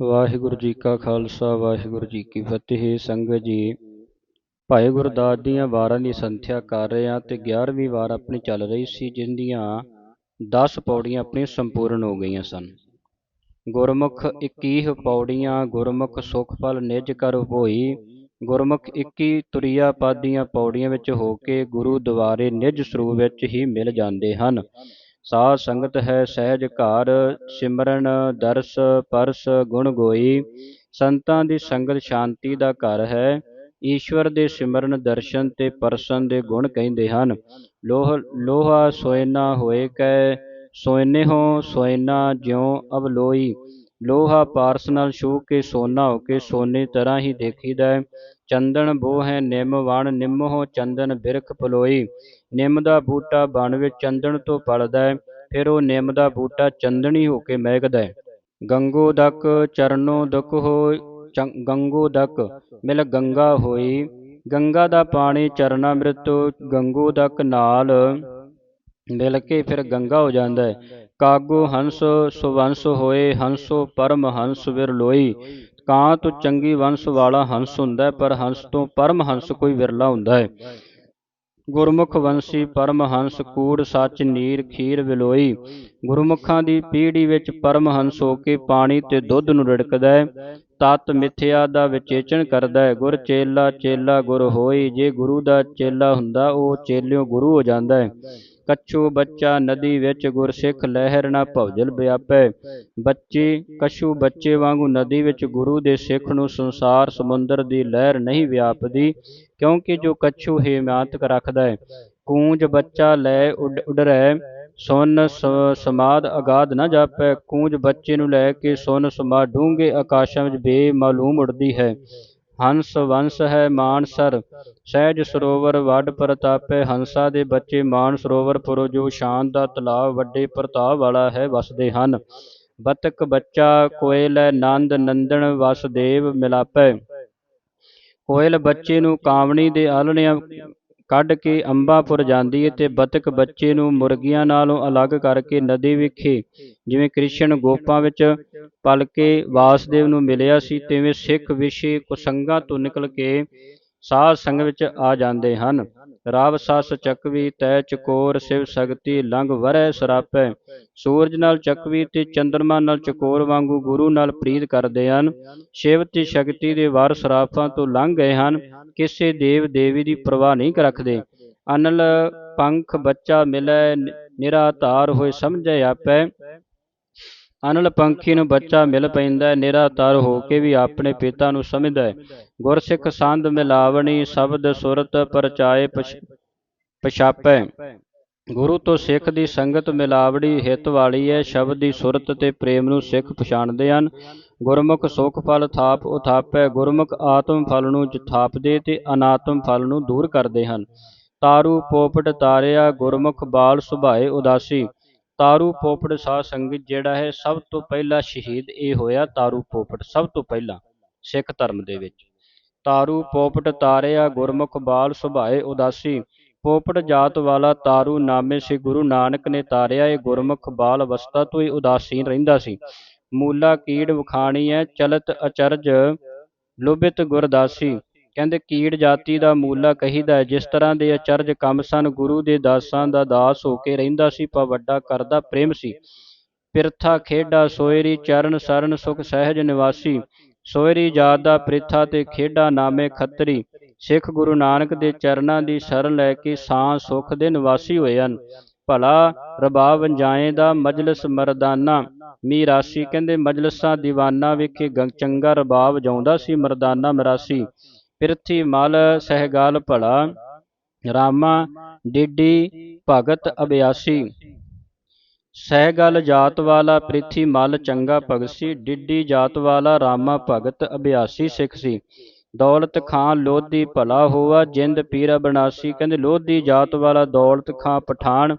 ਵਾਹਿਗੁਰੂ ਜੀ ਕਾ ਖਾਲਸਾ, ਵਾਹਿਗੁਰੂ ਜੀ ਕੀ ਫਤਿਹ। ਸੰਗਤ ਜੀ, ਭਾਈ ਗੁਰਦਾਸ ਦੀਆਂ ਵਾਰਾਂ ਦੀ ਸੰਥਿਆ ਕਰ ਰਹੇ ਹਾਂ ਤੇ 11ਵੀਂ ਵਾਰ ਆਪਣੀ ਚੱਲ ਰਹੀ ਸੀ ਜਿੰਦੀਆਂ 10 ਪੌੜੀਆਂ ਆਪਣੀਆਂ ਸੰਪੂਰਨ ਹੋ ਗਈਆਂ ਸਨ। ਗੁਰਮੁਖ 21 ਪੌੜੀਆਂ, ਗੁਰਮੁਖ ਸੁਖ ਫਲ ਨਿਜ ਕਰ ਹੋਈ, ਗੁਰਮੁਖ 21 ਤੁਰਿਆ ਪਾਦੀਆਂ ਪੌੜੀਆਂ ਵਿੱਚ ਹੋ ਕੇ ਗੁਰੂ ਦੁਆਰੇ ਨਿਜ ਸਰੂਪ ਵਿੱਚ ਹੀ ਮਿਲ ਜਾਂਦੇ ਹਨ। ਸਾਧ ਸੰਗਤ ਹੈ ਸਹਿਜ ਘਰ, ਸਿਮਰਨ, ਦਰਸ, ਪਰਸ, ਗੁਣ ਗੋਈ। ਸੰਤਾਂ ਦੀ ਸੰਗਤ ਸ਼ਾਂਤੀ ਦਾ ਘਰ ਹੈ। ਈਸ਼ਵਰ ਦੇ ਸਿਮਰਨ, ਦਰਸ਼ਨ ਤੇ ਪਰਸਨ ਦੇ ਗੁਣ ਕਹਿੰਦੇ ਹਨ। ਲੋਹ, ਲੋਹਾ ਸੋਇਨਾ ਹੋਏ ਕੈ, ਸੋਇਨੇ ਹੋ, ਸੋਇਨਾ ਜਿਉ ਅਵਲੋਈ। ਲੋਹਾ ਪਾਰਸ ਨਾਲ ਛੂ ਕੇ, ਸੋਨਾ ਹੋ ਕੇ, ਸੋਨੇ ਤਰ੍ਹਾਂ ਹੀ ਦੇਖੀਦਾ ਹੈ। ਚੰਦਨ ਬੋ ਹੈ ਨਿੰਮ ਵਣ, ਨਿੰਮ ਹੋ ਚੰਦਨ ਬਿਰਖ ਪਲੋਈ। ਨਿੰਮ ਦਾ ਬੂਟਾ ਬਣ ਵਿੱਚ ਚੰਦਨ ਤੋਂ ਪਲਦਾ ਹੈ, ਫਿਰ ਉਹ ਨਿੰਮ ਦਾ ਬੂਟਾ ਚੰਦਨੀ ਹੋ ਕੇ ਮਹਿਕਦਾ ਹੈ। ਗੰਗੋ ਦਕ ਚਰਨੋ ਦੁਖ ਹੋ ਗੰਗੋ ਦਕ ਮਿਲ ਗੰਗਾ ਹੋਈ। ਗੰਗਾ ਦਾ ਪਾਣੀ ਚਰਨਾ ਮ੍ਰਿਤ, ਗੰਗੋ ਦਕ ਨਾਲ ਮਿਲ ਕੇ ਫਿਰ ਗੰਗਾ ਹੋ ਜਾਂਦਾ ਹੈ। ਕਾਗੋ ਹੰਸ ਸੁਵੰਸ ਹੋਏ, ਹੰਸੋ ਪਰਮ ਹੰਸ ਵਿਰਲੋਈ ਕਾਂ ਤੋਂ ਚੰਗੀ ਵੰਸ਼ ਵਾਲਾ ਹੰਸ ਹੁੰਦਾ ਹੈ, ਪਰ ਹੰਸ ਤੋਂ ਪਰਮ ਹੰਸ ਕੋਈ ਵਿਰਲਾ ਹੁੰਦਾ ਹੈ। ਗੁਰਮੁਖ ਵੰਸ਼ੀ ਪਰਮ ਹੰਸ ਕੂੜ ਸੱਚ ਨੀਰ ਖੀਰ ਵਿਲੋਈ। ਗੁਰਮੁਖਾਂ ਦੀ ਪੀੜੀ ਵਿੱਚ ਪਰਮ ਹੰਸ ਹੋ ਕੇ ਪਾਣੀ ਤੇ ਦੁੱਧ ਨੂੰ ਰੜਕਦਾ ਹੈ। ਤਤ ਮਿਥਿਆ ਦਾ ਵਿਚੇਚਣ ਕਰਦਾ ਹੈ। ਗੁਰ ਚੇਲਾ ਚੇਲਾ ਗੁਰ ਹੋਈ। ਜੇ ਗੁਰੂ ਦਾ ਚੇਲਾ ਹੁੰਦਾ, ਉਹ ਚੇਲਿਓ ਗੁਰੂ ਹੋ ਜਾਂਦਾ ਹੈ। ਕਛੂ ਬੱਚਾ ਨਦੀ ਵਿੱਚ ਗੁਰਸਿੱਖ ਲਹਿਰ ਨਾ ਭਵਜਲ ਵਿਆਪੈ। ਬੱਚੇ ਕਛੂ ਬੱਚੇ ਵਾਂਗੂ ਨਦੀ ਵਿੱਚ ਗੁਰੂ ਦੇ ਸਿੱਖ ਨੂੰ ਸੰਸਾਰ ਸਮੁੰਦਰ ਦੀ ਲਹਿਰ ਨਹੀਂ ਵਿਆਪਦੀ, ਕਿਉਂਕਿ ਜੋ ਕਛੂ ਹਿਮਾਂਤਕ ਰੱਖਦਾ ਹੈ, ਕੂੰਜ ਬੱਚਾ ਲੈ ਉੱਡ, ਉਡਰੈ, ਸੁਨ ਸਮਾਦ ਅਗਾਧ ਨਾ ਜਾਪੈ। ਕੂੰਜ ਬੱਚੇ ਨੂੰ ਲੈ ਕੇ ਸੁਨ ਸਮਾਦ ਡੂੰਘੇ ਆਕਾਸ਼ਾਂ ਵਿੱਚ ਬੇਮਾਲੂਮ ਉੜਦੀ ਹੈ। ਹੰਸ ਵੰਸ ਹੈ ਮਾਨਸਰ ਸਹਿਜ ਸਰੋਵਰ ਵੱਡ ਪ੍ਰਤਾਪੈ, ਹੰਸਾ ਦੇ ਬੱਚੇ ਮਾਨ ਸਰੋਵਰ ਪੁਰੋ, ਜੋ ਸ਼ਾਨ ਦਾ ਤਲਾਬ ਵੱਡੇ ਪ੍ਰਤਾਪ ਵਾਲਾ ਹੈ, ਵਸਦੇ ਹਨ। ਬਤਕ ਬੱਚਾ ਕੋਇਲ ਨੰਦ ਨੰਦਣ ਵਸਦੇਵ ਮਿਲਾਪੈ। ਕੋਇਲ ਬੱਚੇ ਨੂੰ ਕਾਮਣੀ ਦੇ ਆਲਣਿਆਂ ਕੱਢ ਕੇ ਅੰਬਾਪੁਰ ਜਾਂਦੀ ਹੈ ਤੇ ਬਤਕ ਬੱਚੇ ਨੂੰ ਮੁਰਗੀਆਂ ਨਾਲੋਂ ਅਲੱਗ ਕਰਕੇ ਨਦੀ ਵਿਖੇ, ਜਿਵੇਂ ਕ੍ਰਿਸ਼ਨ ਗੋਪਾਂ ਵਿੱਚ ਪਲਕੇ ਵਾਸਦੇਵ ਨੂੰ ਮਿਲਿਆ ਸੀ, ਤਿਵੇਂ ਸਿੱਖ ਵਿਸ਼ੇ ਕੁਸੰਗਾਂ ਤੋਂ ਨਿਕਲ ਕੇ ਸਾਧ ਸੰਗ ਵਿੱਚ ਆ ਜਾਂਦੇ ਹਨ। ਰਾਵ ਸਸ ਚੱਕਵੀ, ਤੈ ਚਕੋਰ ਸਿਵ ਸ਼ਕਤੀ ਲੰਘ ਵਰੈ ਸਰਾਪੈ। ਸੂਰਜ ਨਾਲ ਚੱਕਵੀ ਤੇ ਚੰਦਰਮਾ ਨਾਲ ਚਕੋਰ ਵਾਂਗੂ ਗੁਰੂ ਨਾਲ ਪ੍ਰੀਤ ਕਰਦੇ ਹਨ। ਸ਼ਿਵ ਤੇ ਸ਼ਕਤੀ ਦੇ ਵਾਰ ਸਰਾਫਾਂ ਤੋਂ ਲੰਘ ਗਏ ਹਨ। ਕਿਸੇ ਦੇਵ ਦੇਵੀ ਦੀ ਪਰਵਾਹ ਨਹੀਂ ਰੱਖਦੇ। ਅਨਲ ਪੰਖ ਬੱਚਾ ਮਿਲੈ ਨਿਰਾਧਾਰ ਹੋਏ ਸਮਝੈ ਆਪੈ। ਅਨਲ ਪੰਖੀ ਨੂੰ ਬੱਚਾ ਮਿਲ ਪੈਂਦਾ ਨਿਰਾਧਾਰ ਹੋ ਕੇ ਵੀ ਆਪਣੇ ਪਿਤਾ ਨੂੰ ਸਮਝਦਾ ਹੈ। ਗੁਰਸਿੱਖ ਸੰਧ ਮਿਲਾਵਣੀ ਸ਼ਬਦ ਸੁਰਤ ਪਰਚਾਏ ਪਛਾਪੈ। ਗੁਰੂ ਤੋਂ ਸਿੱਖ ਦੀ ਸੰਗਤ ਮਿਲਾਵੜੀ ਹਿੱਤ ਵਾਲੀ ਹੈ, ਸ਼ਬਦ ਦੀ ਸੁਰਤ ਤੇ ਪ੍ਰੇਮ ਨੂੰ ਸਿੱਖ ਪਛਾਣਦੇ ਹਨ। ਗੁਰਮੁਖ ਸੁਖ ਫਲ ਥਾਪ ਉਥਾਪੈ, ਗੁਰਮੁਖ ਆਤਮ ਫਲ ਨੂੰ ਜਥਾਪਦੇ ਤੇ ਅਨਾਤਮ ਫਲ ਨੂੰ ਦੂਰ ਕਰਦੇ ਹਨ। ਤਾਰੂ ਪੋਪਟ ਤਾਰਿਆ, ਗੁਰਮੁਖ ਬਾਲ ਸੁਭਾਏ ਉਦਾਸੀ। ਤਾਰੂ ਪੋਪੜ ਸਾਧ ਸੰਗਤ ਜਿਹੜਾ ਹੈ ਸਭ ਤੋਂ ਪਹਿਲਾ ਸ਼ਹੀਦ ਇਹ ਹੋਇਆ ਤਾਰੂ ਪੋਪਟ ਸਭ ਤੋਂ ਪਹਿਲਾਂ ਸਿੱਖ ਧਰਮ ਦੇ ਵਿੱਚ। ਤਾਰੂ ਪੋਪਟ ਤਾਰਿਆ ਗੁਰਮੁਖ ਬਾਲ ਸੁਭਾਏ ਉਦਾਸੀ। ਪੋਪਟ ਜਾਤ ਵਾਲਾ ਤਾਰੂ ਨਾਮੇ ਸੇ ਗੁਰੂ ਨਾਨਕ ਨੇ ਤਾਰਿਆ, ਇਹ ਗੁਰਮੁਖ ਬਾਲ ਅਵਸਥਾ ਤੋਂ ਹੀ ਉਦਾਸੀਨ ਰਹਿੰਦਾ ਸੀ। ਮੂਲਾ ਕੀੜ ਵਖਾਣੀ ਹੈ, ਚਲਤ ਅਚਰਜ ਲੋਭਿਤ ਗੁਰਦਾਸੀ। ਕਹਿੰਦੇ ਕੀੜ ਜਾਤੀ ਦਾ ਮੂਲਾ ਕਹੀਦਾ ਜਿਸ ਤਰ੍ਹਾਂ ਦੇ ਅਚਰਜ ਕੰਮ ਸਨ, ਗੁਰੂ ਦੇ ਦਾਸਾਂ ਦਾ ਦਾਸ ਹੋ ਕੇ ਰਹਿੰਦਾ ਸੀ, ਪਰ ਵੱਡਾ ਕਰਦਾ ਪ੍ਰੇਮ ਸੀ। ਪਿਰਥਾ, ਖੇਡਾ ਸੋਇਰੀ ਚਰਨ, ਸਰਨ, ਸੁਖ, ਸਹਿਜ, ਨਿਵਾਸੀ। ਸੋਇਰੀ ਜਾਤ ਦਾ ਪ੍ਰਿਥਾ ਤੇ ਖੇਡਾ ਨਾਮੇ ਖੱਤਰੀ। ਸਿੱਖ ਗੁਰੂ ਨਾਨਕ ਦੇ ਚਰਨਾਂ ਦੀ ਸ਼ਰਨ ਲੈ ਕੇ ਸਾਂ ਸੁਖ ਦੇ ਨਿਵਾਸੀ ਹੋਏ ਹਨ। ਭਲਾ ਰਬਾਬ ਵੰਜਾਏ ਦਾ ਮਜਲਿਸ ਮਰਦਾਨਾ। ਮੀਰਾਸੀ ਕਹਿੰਦੇ ਮਜਲਸਾਂ ਦੀਵਾਨਾ ਵਿਖੇ ਚੰਗਾ ਰਬਾਬ ਜਾਉਂਦਾ ਸੀ, ਮਰਦਾਨਾ ਮਰਾਸੀ। ਪਿਰਥੀ ਮਲ ਸਹਿਗਾਲ ਭਲਾ, ਰਾਮਾ ਡਿੱਡੀ ਭਗਤ ਅਭਿਆਸੀ। ਸਹਿਗਲ ਜਾਤ ਵਾਲਾ ਪ੍ਰਿਥੀ ਮਲ ਚੰਗਾ ਭਗਤ ਸੀ ਡਿੱਡੀ ਜਾਤ ਵਾਲਾ ਰਾਮਾ ਭਗਤ ਅਭਿਆਸੀ ਸਿੱਖ ਸੀ। ਦੌਲਤ ਖਾਨ ਲੋਧੀ ਭਲਾ ਹੋਆ, ਜਿੰਦ ਪੀਰ ਬਨਾਸੀ ਕਹਿੰਦੇ ਲੋਧੀ ਜਾਤ ਵਾਲਾ ਦੌਲਤ ਖਾਨ ਪਠਾਨ,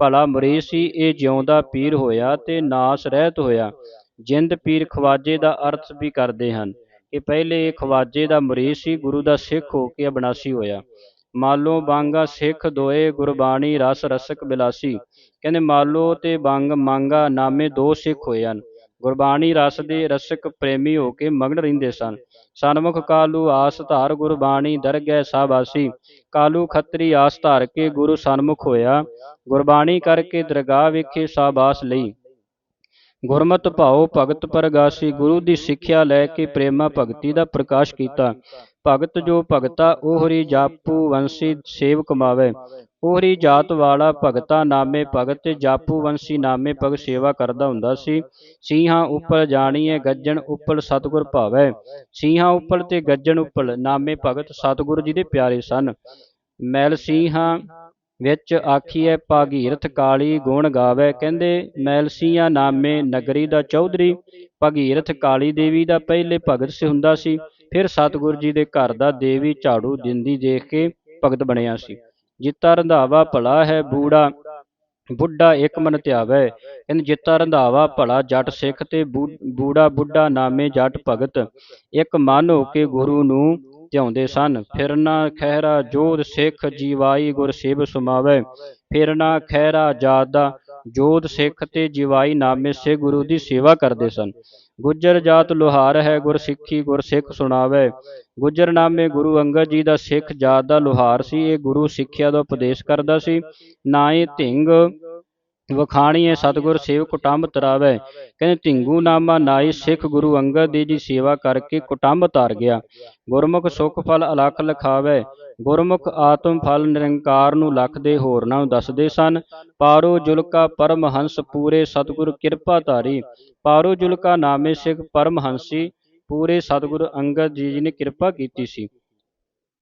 ਭਲਾ ਮਰੀ ਸੀ, ਇਹ ਜਿਉਂਦਾ ਪੀਰ ਹੋਇਆ ਤੇ ਨਾਸ ਰਹਿਤ ਹੋਇਆ। ਜਿੰਦ ਪੀਰ ਖਵਾਜੇ ਦਾ ਅਰਥ ਵੀ ਕਰਦੇ ਹਨ। ਕਿ ਪਹਿਲੇ ਇਹ ਖਵਾਜੇ ਦਾ ਮੁਰੀਦ ਸੀ, ਗੁਰੂ ਦਾ ਸਿੱਖ ਹੋ ਕੇ ਅਬਨਾਸੀ ਹੋਇਆ। ਮਾਲੋ ਬਾਂਗਾ ਸਿੱਖ ਦੋਏ ਗੁਰਬਾਣੀ ਰਸ ਰਸਕ ਬਿਲਾਸੀ। ਕਹਿੰਦੇ ਮਾਲੋ ਤੇ ਬਾਂਗ ਮੰਗਾ ਨਾਮੇ ਦੋ ਸਿੱਖ ਹੋਏ ਹਨ। ਗੁਰਬਾਣੀ ਰਸ ਦੇ ਰਸਕ ਪ੍ਰੇਮੀ ਹੋ ਕੇ ਮਗਨ ਰਹਿੰਦੇ ਸਨ। ਸਨਮੁਖ ਕਾਲੂ ਆਸ ਧਾਰ ਗੁਰਬਾਣੀ ਦਰਗਹਿ ਸਾਬਾਸੀ। ਕਾਲੂ ਖੱਤਰੀ ਆਸ ਧਾਰ ਕੇ ਗੁਰੂ ਸਨਮੁਖ ਹੋਇਆ। ਗੁਰਬਾਣੀ ਕਰਕੇ ਦਰਗਾਹ ਵਿਖੇ ਸਾਬਾਸ ਲਈ। ਗੁਰਮਤਿ ਭਾਉ ਭਗਤ ਪਰਗਾਸੀ, ਗੁਰੂ ਦੀ ਸਿੱਖਿਆ ਲੈ ਕੇ ਪ੍ਰੇਮਾ ਭਗਤੀ ਦਾ ਪ੍ਰਕਾਸ਼ ਕੀਤਾ। ਭਗਤ ਜੋ ਭਗਤਾ, ਉਹਰੀ ਜਾਪੂ ਵੰਸੀ ਸੇਵ ਕਮਾਵੇ ਉਹਰੀ ਜਾਤ ਵਾਲਾ ਭਗਤਾ ਨਾਮੇ ਭਗਤ ਤੇ ਜਾਪੂ ਵੰਸੀ ਨਾਮੇ ਭਗਤ ਸੇਵਾ ਕਰਦਾ ਹੁੰਦਾ ਸੀ। ਸਿੰਘਾਂ ਉੱਪਰ ਜਾਣੀਏ ਗੱਜਣ ਉੱਪਰ ਸਤਿਗੁਰ ਭਾਵੈ। ਸਿੰਘਾਂ ਉੱਪਰ ਤੇ ਗੱਜਣ ਉੱਪਰ ਨਾਮੇ ਭਗਤ ਸਤਿਗੁਰੂ ਜੀ ਦੇ ਪਿਆਰੇ ਸਨ। ਮੈਲ ਸਿੰਘਾਂ ਵਿੱਚ ਆਖੀਐ, ਭਾਗੀਰਥ ਕਾਲੀ ਗੁਣ ਗਾਵੇ। ਕਹਿੰਦੇ, ਮੈਲਸੀਆਂ ਨਾਮੇ ਨਗਰੀ ਦਾ ਚੌਧਰੀ, ਭਾਗੀਰਥ ਕਾਲੀ ਦੇਵੀ ਦਾ ਪਹਿਲੇ ਭਗਤ ਸੀ ਹੁੰਦਾ ਸੀ। ਫਿਰ ਸਤਿਗੁਰੂ ਜੀ ਦੇ ਘਰ ਦਾ ਦੇਵੀ ਝਾੜੂ ਦਿੰਦੀ ਦੇਖ ਕੇ ਭਗਤ ਬਣਿਆ ਸੀ। ਜਿੱਤਾ ਰੰਧਾਵਾ ਭਲਾ ਹੈ ਬੂੜਾ, ਬੁੱਢਾ ਇੱਕ ਮਨ ਧਿਆਵੇ। ਕਹਿੰਦੇ ਜਿੱਤਾ ਰੰਧਾਵਾ ਭਲਾ ਜੱਟ ਸਿੱਖ ਤੇ ਬੂ- ਬੂੜਾ ਬੁੱਢਾ ਨਾਮੇ ਜੱਟ ਭਗਤ। ਇੱਕ ਮਨ ਹੋ ਕੇ ਗੁਰੂ ਨੂੰ ਧਿਆਉਂਦੇ ਸਨ। ਫਿਰਨਾ ਖਹਿਰਾ ਜੋਧ ਸਿੱਖ ਜੀਵਾਈ ਗੁਰ ਸੇਵ ਸੁਮਾਵੇ। ਫਿਰਨਾ ਖਹਿਰਾ ਜਾਦਾ ਜੋਧ ਸਿੱਖ ਤੇ ਜੀਵਾਈ ਨਾਮੇ ਸੇ ਗੁਰੂ ਦੀ ਸੇਵਾ ਕਰਦੇ ਸਨ। ਗੁੱਜਰ ਜਾਤ ਲੋਹਾਰ ਹੈ ਗੁਰ ਸਿੱਖੀ ਗੁਰ ਸਿੱਖ ਸੁਣਾਵੇ। ਗੁੱਜਰ ਨਾਮੇ ਗੁਰੂ ਅੰਗਦ ਜੀ ਦਾ ਸਿੱਖ ਜਾਤ ਦਾ ਲੋਹਾਰ ਸੀ। ਇਹ ਗੁਰੂ ਸਿੱਖਿਆ ਦਾ ਉਪਦੇਸ਼ ਕਰਦਾ ਸੀ। ਨਾ ਇਹ ਢਿੰਗ ਵਖਾਣੀਏ ਸਤਿਗੁਰ ਸੇਵ ਕੁਟੰਬ ਤਰਾਵੇ। ਕਹਿੰਦੇ ਢਿੰਗੂ ਨਾਮਾ ਨਾਈ ਸਿੱਖ ਗੁਰੂ ਅੰਗਦ ਦੇਵ ਜੀ ਸੇਵਾ ਕਰਕੇ ਕੁਟੰਬ ਤਰ ਗਿਆ। ਗੁਰਮੁਖ ਸੁਖ ਫਲ ਅਲਖ ਲਖਾਵੇ। ਗੁਰਮੁਖ ਆਤਮ ਫਲ ਨਿਰੰਕਾਰ ਨੂੰ ਲੱਖ ਦੇ ਹੋਰਨਾਂ ਨੂੰ ਦੱਸਦੇ ਸਨ। ਪਾਰੋ ਜੁਲਕਾ ਪਰਮ ਹੰਸ ਪੂਰੇ ਸਤਿਗੁਰ ਕਿਰਪਾ ਧਾਰੀ। ਪਾਰੋ ਜੁਲਕਾ ਨਾਮੇ ਸਿੱਖ ਪਰਮਹੰਸੀ ਪੂਰੇ ਸਤਿਗੁਰ ਅੰਗਦ ਜੀ ਜੀ ਨੇ ਕਿਰਪਾ ਕੀਤੀ ਸੀ।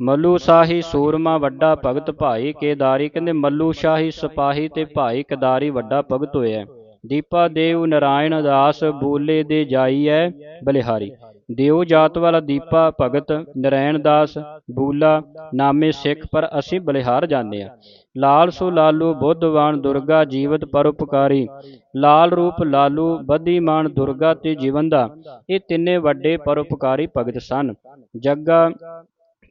ਮੱਲੂ ਸ਼ਾਹੀ ਸੂਰਮਾ ਵੱਡਾ ਭਗਤ ਭਾਈ ਕੇਦਾਰੀ ਕਹਿੰਦੇ ਮੱਲੂ ਸ਼ਾਹੀ ਸਿਪਾਹੀ ਤੇ ਭਾਈ ਕੇਦਾਰੀ ਵੱਡਾ ਭਗਤ ਹੋਇਆ ਦੀਪਾ ਦੇਵ ਨਰਾਇਣ ਦਾਸ ਬੋਲੇ ਦੇ ਜਾਈਐ ਬਲਿਹਾਰੀ। ਦੇਵ ਜਾਤ ਵਾਲਾ ਦੀਪਾ ਭਗਤ ਨਰਾਇਣ ਦਾਸ ਬੂਲਾ ਨਾਮੇ ਸਿੱਖ ਪਰ ਅਸੀਂ ਬਲਿਹਾਰ ਜਾਂਦੇ ਆ ਲਾਲ ਸੋ ਲਾਲੂ ਬੁੱਧਵਾਨ ਦੁਰਗਾ ਜੀਵਤ ਪਰਉਪਕਾਰੀ ਲਾਲ ਰੂਪ ਲਾਲੂ ਬੱਧੀਮਾਨ ਦੁਰਗਾ ਤੇ ਜੀਵਨ ਦਾ ਇਹ ਤਿੰਨੇ ਵੱਡੇ ਪਰਉਪਕਾਰੀ ਭਗਤ ਸਨ। ਜੱਗਾ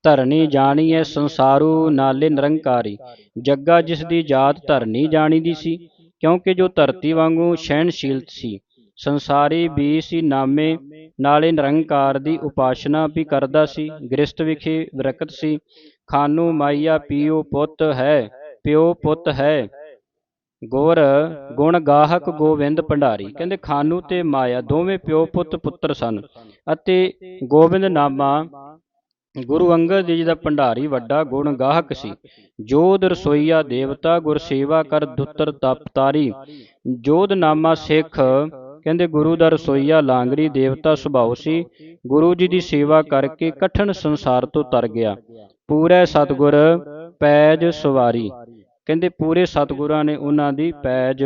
ਧਰਨੀ ਜਾਣੀਐ ਸੰਸਾਰੂ, ਨਾਲੇ ਨਿਰੰਕਾਰੀ। ਜੱਗਾ ਜਿਸ ਦੀ ਜਾਤ ਧਰਨੀ ਜਾਣੀ ਦੀ ਸੀ, ਕਿਉਂਕਿ ਜੋ ਧਰਤੀ ਵਾਂਗੂ ਸਹਿਣਸ਼ੀਲ ਸੀ, ਸੰਸਾਰੀ ਵੀ ਸੀ ਨਾਮੇ, ਨਾਲੇ ਨਿਰੰਕਾਰ ਦੀ ਉਪਾਸਨਾ ਵੀ ਕਰਦਾ ਸੀ ਗ੍ਰਸਤ ਵਿਖੇ ਵਿਰਕਤ ਸੀ, ਖਾਨੂ ਮਾਈਆ ਪੀਓ ਪੁੱਤ ਹੈ, ਪਿਓ ਪੁੱਤ ਹੈ, ਗੁਰ ਗੁਣ ਗਾਹਕ ਗੋਬਿੰਦ ਭੰਡਾਰੀ। ਕਹਿੰਦੇ, ਖਾਨੂ ਤੇ ਮਾਇਆ ਦੋਵੇਂ ਪਿਓ ਪੁੱਤ ਪੁੱਤਰ ਸਨ ਅਤੇ ਗੋਬਿੰਦ ਨਾਮਾ ਗੁਰੂ ਅੰਗਦ ਦੇਵ ਜੀ ਦਾ ਭੰਡਾਰੀ ਵੱਡਾ ਗੁਣ ਗਾਹਕ ਸੀ। ਜੋਧ ਰਸੋਈਆ ਦੇਵਤਾ ਗੁਰ ਸੇਵਾ ਕਰ ਦੁੱਤਰ ਤਪਤਾਰੀ ਜੋਧ ਨਾਮਾ ਸਿੱਖ, ਕਹਿੰਦੇ ਗੁਰੂ ਦਾ ਰਸੋਈਆ ਲਾਂਗਰੀ ਦੇਵਤਾ ਸੁਭਾਅ ਸੀ। ਗੁਰੂ ਜੀ ਦੀ ਸੇਵਾ ਕਰਕੇ ਕਠਨ ਸੰਸਾਰ ਤੋਂ ਤਰ ਗਿਆ। ਪੂਰੇ ਸਤਗੁਰ ਪੈਜ ਸਵਾਰੀ। ਕਹਿੰਦੇ ਪੂਰੇ ਸਤਗੁਰਾਂ ਨੇ ਉਹਨਾਂ ਦੀ ਪੈਜ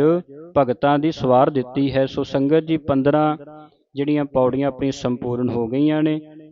ਭਗਤਾਂ ਦੀ ਸਵਾਰ ਦਿੱਤੀ ਹੈ। ਸੋ ਸੰਗਤ ਜੀ 15 ਜਿਹੜੀਆਂ ਪੌੜੀਆਂ ਆਪਣੀ ਸੰਪੂਰਨ ਹੋ ਗਈਆਂ ਨੇ।